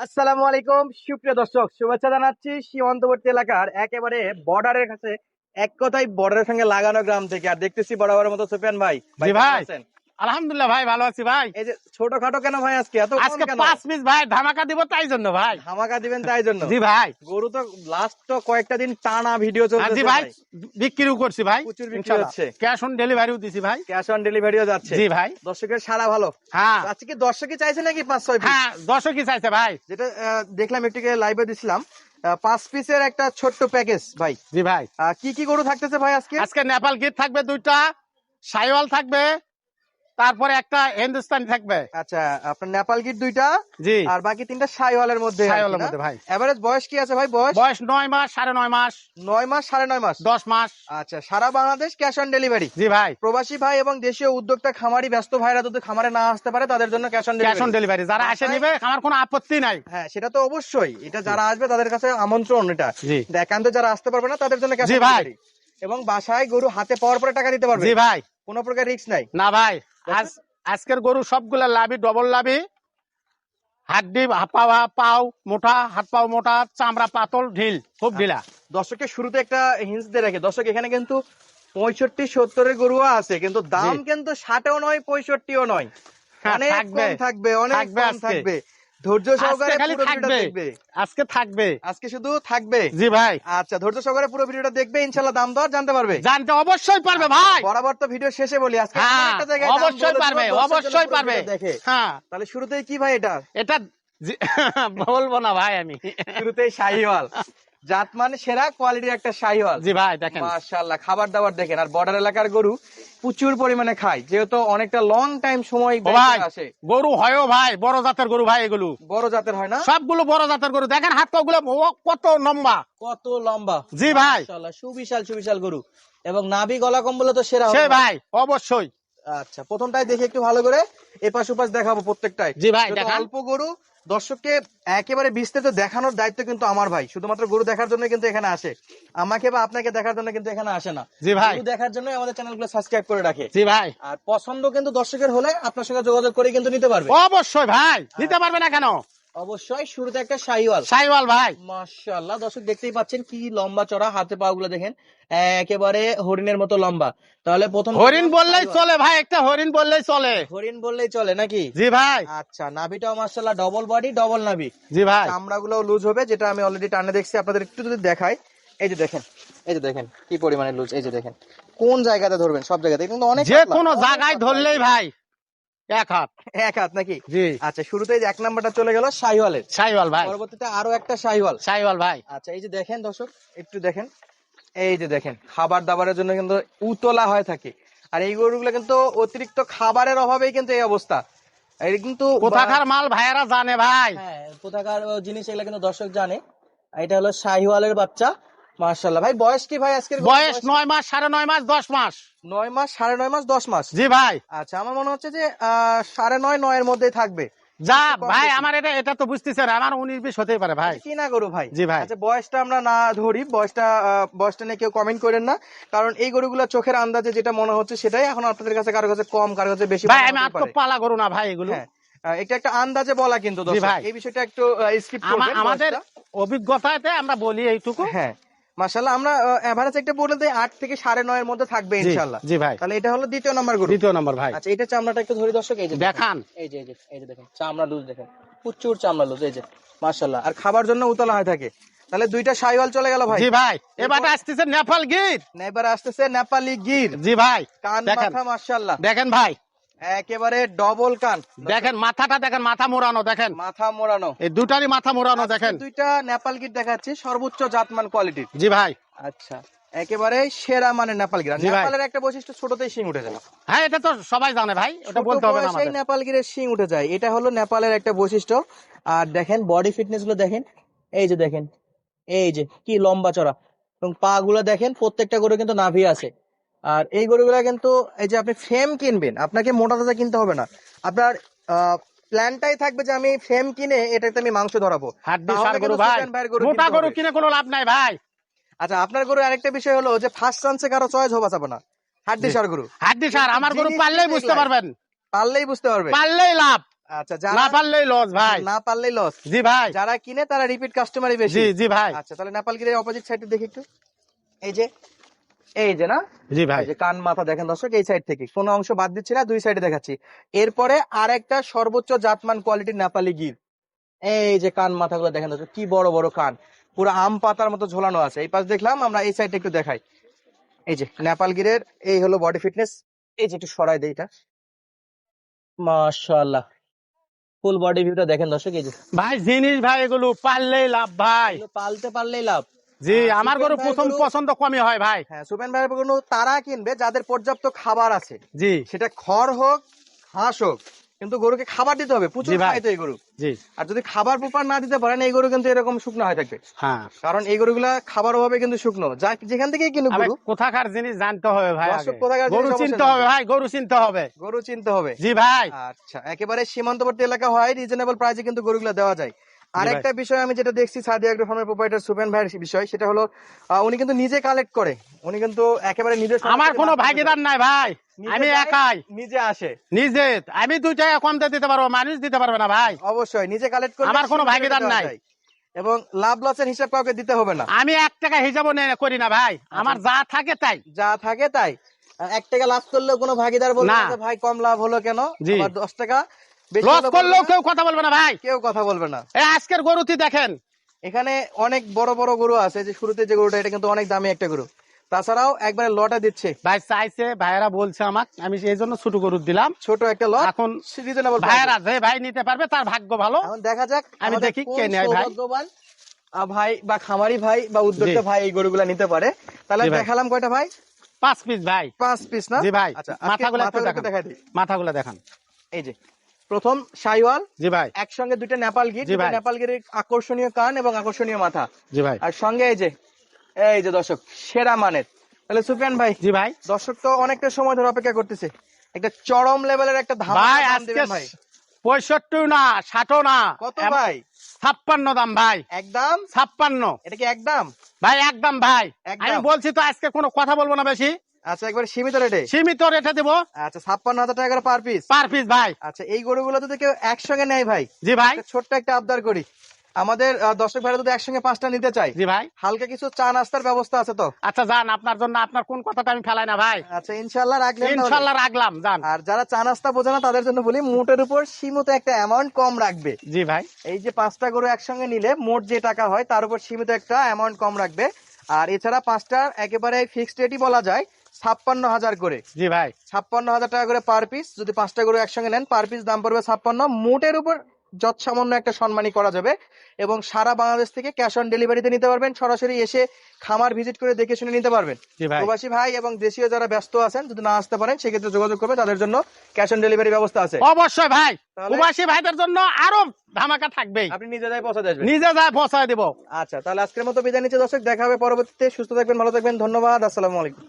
আসসালামু আলাইকুম সুপ্রিয় দর্শক শুভেচ্ছা জানাচ্ছি সীমান্তবর্তী এলাকার একেবারে বর্ডারের কাছে এক কথাই বর্ডারের সঙ্গে লাগানো গ্রাম থেকে আর দেখতেছি বরাবরের মতো সুফিয়ান ভাই ভাই ভাই। আছেন? আলহামদুলিল্লাহ ভাই ভালো আছি ভাই। এই যে ছোটখাটো কেন ভাই আজকে? এত আজকে? পাঁচ পিস ভাই ধামাকা দিব তাই জন্য ভাই। ধামাকা দিবেন তাই জন্য? জি ভাই। গরু তো লাস্ট তো কয়েকটা দিন টানা ভিডিও চলছে জি ভাই বিক্রিও করছি ভাই প্রচুর বিক্রি হচ্ছে। ক্যাশ অন ডেলিভারিও দিছি ভাই। ক্যাশ অন ডেলিভারিও যাচ্ছে। জি ভাই। দর্শকের সারা ভালো। হ্যাঁ। আজকে কি দর্শকই চাইছে নাকি পাঁচ ছয় পিস হ্যাঁ দর্শকই চাইছে ভাই। যেটা দেখলাম একটু লাইভে দিছিলাম। পাঁচ পিসের একটা ছোট্ট প্যাকেজ ভাই। জি ভাই। কি কি গরু থাকতেছে ভাই আজকে? আজকে নেপাল গিট থাকবে দুইটা সাইওয়াল থাকবে তারপরে একটা হিন্দুস্তানি থাকবে। আচ্ছা আপনার নেপাল গিট দুইটা জি। আর বাকি তিনটা সাইওয়ালের মধ্যে সাইওয়ালের মধ্যে ভাই। এভারেজ বয়স কি আছে ভাই বয়স? বয়স নয় মাস সাড়ে নয় মাস। নয় মাস সাড়ে নয় মাস? দশ মাস। আচ্ছা সারা বাংলাদেশ ক্যাশ অন ডেলিভারি জি ভাই। প্রবাসী ভাই এবং দেশীয় উদ্যোক্তা খামারি ব্যস্ত ভাইরা যদি খামারে না আসতে পারে তাদের জন্য cash on cash on delivery delivery যারা আসে নিবে আমার কোনো আপত্তি নাই। হ্যাঁ সেটা তো অবশ্যই। এটা যারা আসবে তাদের কাছে আমন্ত্রণ এটা। একান্ত যারা আসতে পারবে না তাদের জন্য ক্যাশ অন ভাই। ডেলিভারি এবং বাসায় গরু হাতে পাওয়ার পরে টাকা দিতে পারবে। জি ভাই। কোনো প্রকার রিস্ক নাই। না ভাই। আজকের গরু সবগুলা লাভি ডবল লাভি। হাড্ডি পাও মোটা হাত পাও মোটা চামড়া পাতল ঢিল খুব ঢিলা। দর্শকের শুরুতে একটা হিন্স দিয়ে রাখে। দর্শক এখানে কিন্তু পঁয়ষট্টি সত্তরের গরুও আছে কিন্তু দাম। কিন্তু ষাটেও নয় পঁয়ষট্টিও নয়। হ্যাঁ, অনেক থাকবে। অনেক থাকবে। ধৈর্য সহকারে পুরো ভিডিওটা দেখবে। আজকে থাকবে। আজকে শুধু থাকবে। জি ভাই। আচ্ছা ধৈর্য সহকারে পুরো ভিডিওটা দেখবে ইনশাল্লাহ দাম দর জানতে পারবে। জানতে অবশ্যই পারবে ভাই। বরাবর তো ভিডিও শেষে বলি আজকে হ্যাঁ একটা জায়গায় অবশ্যই পারবে অবশ্যই পারবে। দেখে। হ্যাঁ। তাহলে শুরুতেই কি ভাই এটা? এটা বলব না ভাই আমি। শুরুতেই শাহিওয়াল। জাত মানে সেরা কোয়ালিটির একটা শাহিওয়াল জি ভাই দেখেন। মাশাআল্লাহ খাবার দাবার দেখেন। আর বর্ডার এলাকার গরু প্রচুর পরিমাণে খায় যেহেতু অনেকটা লং টাইম সময় ভাই আসে। গরু হয়ও ভাই বড় জাতের গরু ভাই এগুলো। বড় জাতের হয় না? সবগুলো বড় জাতের গরু। দেখেন হাত পা গুলো কত লম্বা। কত লম্বা। জি ভাই। মাশাআল্লাহ সুবিশাল সুবিশাল গরু। এবং নাভি গলা কম্বলে তো সেরা সে ভাই অবশ্যই। আচ্ছা প্রথমটাই দেখে একটু ভালো করে। এপাশ ওপাশ দেখাবো প্রত্যেকটাই। জি ভাই, অল্প গরু দর্শককে একেবারে বিস্তারিত দেখানোর দায়িত্ব কিন্তু আমার ভাই। শুধুমাত্র গরু দেখার জন্য কিন্তু এখানে আসে। আমাকে বা আপনাকে দেখার জন্য কিন্তু এখানে আসে না। জি ভাই। গরু দেখার জন্য আমাদের চ্যানেলগুলো সাবস্ক্রাইব করে রাখে। জি ভাই। আর পছন্দ কিন্তু দর্শকের হলে আপনার সঙ্গে যোগাযোগ করে কিন্তু নিতে পারবে। অবশ্যই ভাই নিতে পারবে না কেন? অবশ্যই শুরুতে একটা শাহিওয়াল। সাইওয়াল ভাই। মাশাআল্লাহ দর্শক দেখতেই পাচ্ছেন কি লম্বা চড়া হাতে পা গুলো দেখেন। একেবারে হরিণের মতো লম্বা। তাহলে প্রথম হরিণ বললেই চলে ভাই একটা হরিণ বললেই চলে। হরিণ বললেই চলে নাকি? জি ভাই। আচ্ছা নাভিটাও মাশাআল্লাহ ডবল বডি ডবল নাভি। জি ভাই। চামড়া গুলো লুজ হবে যেটা আমি অলরেডি টানে দেখছি আপনাদের একটু যদি দেখাই। এই যে দেখেন এই যে দেখেন কি পরিমাণে লুজ এই যে দেখেন। কোন জায়গাতে ধরবেন? সব জায়গাতে কিন্তু অনেক যে কোনো জায়গায় ধরলেই ভাই। এক হাত। এক হাত নাকি? জি। আচ্ছা শুরুতেই যে এক নাম্বারটা চলে গেল সাইওয়াল ভাই। পরবর্তীতে আরও একটা সাইওয়াল। ভাই। আচ্ছা এই যে দেখেন দর্শক একটু দেখেন। এই যে দেখেন খাবার দাবারের জন্য কিন্তু উতলা হয়ে থাকে। আর এই গরুগুলো কিন্তু অতিরিক্ত খাবারের অভাবেই কিন্তু এই অবস্থা। কিন্তু কোথাকার মাল ভাইয়েরা জানে ভাই। হ্যাঁ কোথাকার জিনিস এগুলো কিন্তু দর্শক জানে। এটা হলো শাহিওয়ালের বাচ্চা। মার্শাল্লাহ ভাই বয়স কি ভাই আজকের বয়স? নয় মাস সাড়ে নয় মাস দশ মাস। নয় মাস সাড়ে নয় মাস দশ মাস? জি ভাই। আচ্ছা আমার মনে হচ্ছে যে মধ্যেই থাকবে। যা ভাই আমার এটা এটা তো বুঝতেছেন আমার হতেই পারে ভাই। কি না গরু ভাই। জি ভাই। আচ্ছা বয়সটা আমরা না ধরি বয়সটা বয়সটা নিয়ে কেউ কমেন্ট করেন না কারণ এই গরুগুলো চোখের আন্দাজে যেটা মনে হচ্ছে সেটাই এখন আপনাদের কাছে কারও কাছে কম কারও কাছে বেশি ভাই আমি তো পালা করু না ভাই এগুলো। হ্যাঁ এটা একটা আন্দাজে বলা কিন্তু দর্শক। ভাই। এই বিষয়টা একটু স্কিপ করবেন আমাদের অভিজ্ঞতাতে আমরা বলি এইটুকু। হ্যাঁ। মাশাআল্লাহ আমরা এভারেজ একটা বলে দেই আট থেকে সাড়ে নয়ের মধ্যে থাকবে ইনশাআল্লাহ। জি ভাই। তাহলে এটা হলো দ্বিতীয় নম্বর গরু দ্বিতীয় নম্বর ভাই। আচ্ছা এটা চামড়াটা একটু ধরি দর্শক এই যে দেখেন। এই যে এই যে এই যে দেখেন চামড়া লুজ দেখেন। প্রচুর চামড়া লুজ এই যে মাশাআল্লাহ। আর খাবার জন্য উতলা হয়ে থাকে। তাহলে দুইটা সাইওয়াল চলে গেল ভাই। জি ভাই এবারে আসতেছে নেপাল গির। এবার আসতেছে নেপালি গির। জি ভাই কান মাথা মাশাআল্লাহ। দেখেন ভাই। একেবারে ডবল কান। দেখেন মাথাটা দেখেন মাথা মোড়ানো দেখেন। মাথা মোড়ানো। এই দুটারই মাথা মোড়ানো দেখেন। দুইটা নেপাল গির দেখাচ্ছি সর্বোচ্চ জাতমান কোয়ালিটির জি ভাই। আচ্ছা একেবারে সেরা মানে নেপাল গির। নেপালের একটা বৈশিষ্ট্য ছোটতেই শিং উঠে যায়। হ্যাঁ এটা তো সবাই জানে ভাই ওটা বলতে হবে না আমাদের। নেপাল গিরের শিং উঠে যায়। এটা হলো নেপালের একটা বৈশিষ্ট্য। আর দেখেন বডি ফিটনেসগুলো দেখেন। এই যে দেখেন এই যে কি লম্বা চড়া। এবং পা গুলো দেখেন প্রত্যেকটা গরু কিন্তু নাভি আছে। আর এই গরুগুলা কিন্তু এই যে আপনি ফ্রেম কিনবেন আপনাকে মোটা তাজা কিনতে হবে না। আপনার প্ল্যানটাই থাকবে যে আমি ফ্রেম কিনে এটাতে আমি মাংস ধরাবো। গরু গরু মোটা গরু কিনে কোনো লাভ নাই ভাই। আচ্ছা আপনার গরু আরেকটা বিষয় হলো যে ফার্স্ট চান্সে কারও চয়েস হবা যাবে না। হাড্ডি সার গরু। হাড্ডি সার আমার গরু পারলেই বুঝতে পারবেন। পারলেই বুঝতে পারবে। পারলেই লাভ। আচ্ছা না পারলেই লস ভাই। না পারলেই লস জি ভাই। যারা কিনে তারা রিপিট কাস্টমারই বেশি। জি জি ভাই। আচ্ছা তাহলে নেপালগিরের অপোজিট সাইডে দেখি একটু। এই যে এই যে না? জি ভাই। যে কান মাথা দেখেন দর্শক এই সাইড থেকে। কোনো অংশ বাদ দিচ্ছি না দুই সাইডে দেখাচ্ছি। এরপরে আর একটা সর্বোচ্চ জাতমান কোয়ালিটির নেপালি গির। এই যে কান মাথাগুলো দেখেন দর্শক কি বড় বড় কান। পুরো আম পাতার মতো ঝোলানো আছে। এই পাশ দেখলাম আমরা এই সাইডটা একটু দেখাই। এই যে নেপাল গিরের এই হলো বডি ফিটনেস এই যে একটু সরাই দেই এটা। মাশাআল্লাহ। ফুল বডি ভিউটা দেখেন দর্শক এই যে। ভাই জিনিস ভাই এগুলো পারলেই লাভ ভাই। পালতে পারলেই লাভ। জি আর আমার গরু প্রথম পছন্দ কমই হয় ভাই। হ্যাঁ সুপেন ভাইয়ের গরু তারা কিনবে যাদের পর্যাপ্ত খাবার আছে। জি। সেটা খড় হোক ঘাস হোক কিন্তু গরুকে খাবার দিতে হবে প্রচুর জি খায় তো এই গরু। জি। আর যদি খাবার প্রপার না দিতে পারেন এই গরু কিন্তু এরকম শুকনো হয়ে থাকবে। হ্যাঁ। কারণ এই গরুগুলা খাবার অভাবে কিন্তু শুকনো। যা যেখান থেকে কিনুক গরু। কোথাকার জিনিস জানতে হবে ভাই কোথাকার গরু চিনতে হবে ভাই গরু চিনতে হবে। গরু চিনতে হবে। জি ভাই। আচ্ছা একেবারে সীমান্তবর্তী এলাকা হয় রিজনেবল প্রাইসে কিন্তু গরুগুলো দেওয়া যায়। আরেকটা বিষয় আমি যেটা দেখছি সাদি আগ্রো ফার্মের প্রোপাইটার সুপেন ভাইয়ের বিষয় সেটা হলো উনি কিন্তু নিজে কালেক্ট করে। উনি কিন্তু একেবারে নিজের আমার কোনো ভাগিদার নাই ভাই। আমি একাই। নিজে আসে। নিজে আমি দুই টাকা কম দিতে পারব মানুষ দিতে পারবে না ভাই। অবশ্যই নিজে কালেক্ট করে আমার কোনো ভাগীদার নাই। এবং লাভ লসের হিসাব কাউকে দিতে হবে না। আমি এক টাকা হিসাবও করি না ভাই। আমার যা থাকে তাই। যা থাকে তাই। এক টাকা লাভ করলেও কোনো ভাগিদার বলবে ভাই কম লাভ হলো কেন? দশ টাকা লস করলেও কেউ কথা বলবে না ভাই। কেউ কথা বলবে না। আজকের গরুটি দেখেন। এখানে অনেক বড় বড় গরু আছে যে শুরুতে যে গরুটা এটা কিন্তু অনেক দামি একটা গরু। তাছাড়াও একবারে লটা দিচ্ছে। ভাই চাইছে ভাইয়েরা বলছে আমাকে আমি সেই জন্য ছোট গরু দিলাম। ছোট একটা লট এখন রিজনেবল ভাইয়েরা যে ভাই নিতে পারবে তার ভাগ্য ভালো। এখন দেখা যাক আমি দেখি কে নেয় ভাই। ভাই বা খামারি ভাই বা উদ্যোক্তা ভাই এই গরুগুলা নিতে পারে। তাহলে। দেখালাম কয়টা ভাই? পাঁচ পিস ভাই। পাঁচ পিস না? জি ভাই। আচ্ছা মাথাগুলো দেখান। মাথাগুলো দেখান। এই যে প্রথম সাইওয়াল জি ভাই। একসঙ্গে দুইটা নেপাল গির জি ভাই। নেপাল গিরের আকর্ষণীয় কান এবং আকর্ষণীয় মাথা। জি ভাই। আর সঙ্গে এই যে এই যে দর্শক সেরা মানের। তাহলে সুফিয়ান ভাই জি ভাই। দর্শক তো অনেকটা সময় ধরে অপেক্ষা করতেছে। একটা চরম লেভেলের একটা ধামাকা ভাই আজকে ভাই। পঁয়ষট্টি না ষাটও না। কত ভাই? ছাপ্পান্ন দাম ভাই। একদম? ছাপ্পান্ন। এটা কি একদম? ভাই একদম ভাই। একদম। আমি বলছি তো আজকে কোনো কথা বলব না বেশি। আচ্ছা একবার সীমিত রেটে সীমিত রেটে দেবো। আচ্ছা ছাপ্পান্ন হাজার টাকা করে পার পিস পার পিস ভাই। আচ্ছা এই গরুগুলো যদি কেউ একসঙ্গে নেয় ভাই জি ভাই। ছোট্ট একটা আবদার করি। আমাদের দর্শক ভাইরা যদি একসঙ্গে পাঁচটা নিতে চাই জি ভাই। হালকা কিছু চা নাস্তার ব্যবস্থা আছে তো? আচ্ছা যান আপনার জন্য আপনার কোন কথাটা আমি ফেলাই না ভাই। আচ্ছা। ইনশাল্লাহ রাখলাম যান। আর যারা চা নাস্তা বোঝে না তাদের জন্য বলি মোটের উপর সীমিত একটা অ্যামাউন্ট কম রাখবে। জি ভাই। এই যে পাঁচটা গরু একসঙ্গে নিলে মোট যে টাকা হয় তার উপর সীমিত একটা অ্যামাউন্ট কম রাখবে। আর এছাড়া পাঁচটার একেবারে ফিক্সড রেটই বলা যায় ছাপ্পান্ন হাজার করে। জি ভাই। ছাপ্পান্ন হাজার টাকা করে পার পিস যদি পাঁচটা গরু একসঙ্গে নেন পার পিস দাম পড়বে ছাপ্পান্ন। মোটের উপর যত সামান্য একটা সম্মানী করা যাবে এবং সারা বাংলাদেশ থেকে ক্যাশ অন ডেলিভারিতে নিতে পারবেন। সরাসরি এসে খামার ভিজিট করে দেখে শুনে নিতে পারবেন। প্রবাসী ভাই এবং দেশীয় যারা ব্যস্ত আছেন যদি না আসতে পারেন সেক্ষেত্রে যোগাযোগ করবে। তাদের জন্য ক্যাশ অন ডেলিভারি ব্যবস্থা আছে। অবশ্যই ভাই। প্রবাসী ভাইদের জন্য আরও ধামাকা থাকবেই। আপনি নিজে যাই পৌঁছে আসবেন। নিজে যায় পৌঁছায় দেবো। আচ্ছা তাহলে আজকের মতো বিদায় নিচ্ছে। দর্শক দেখা হবে পরবর্তীতে। সুস্থ থাকবেন ভালো থাকবেন। ধন্যবাদ। আসসালামু আলাইকুম।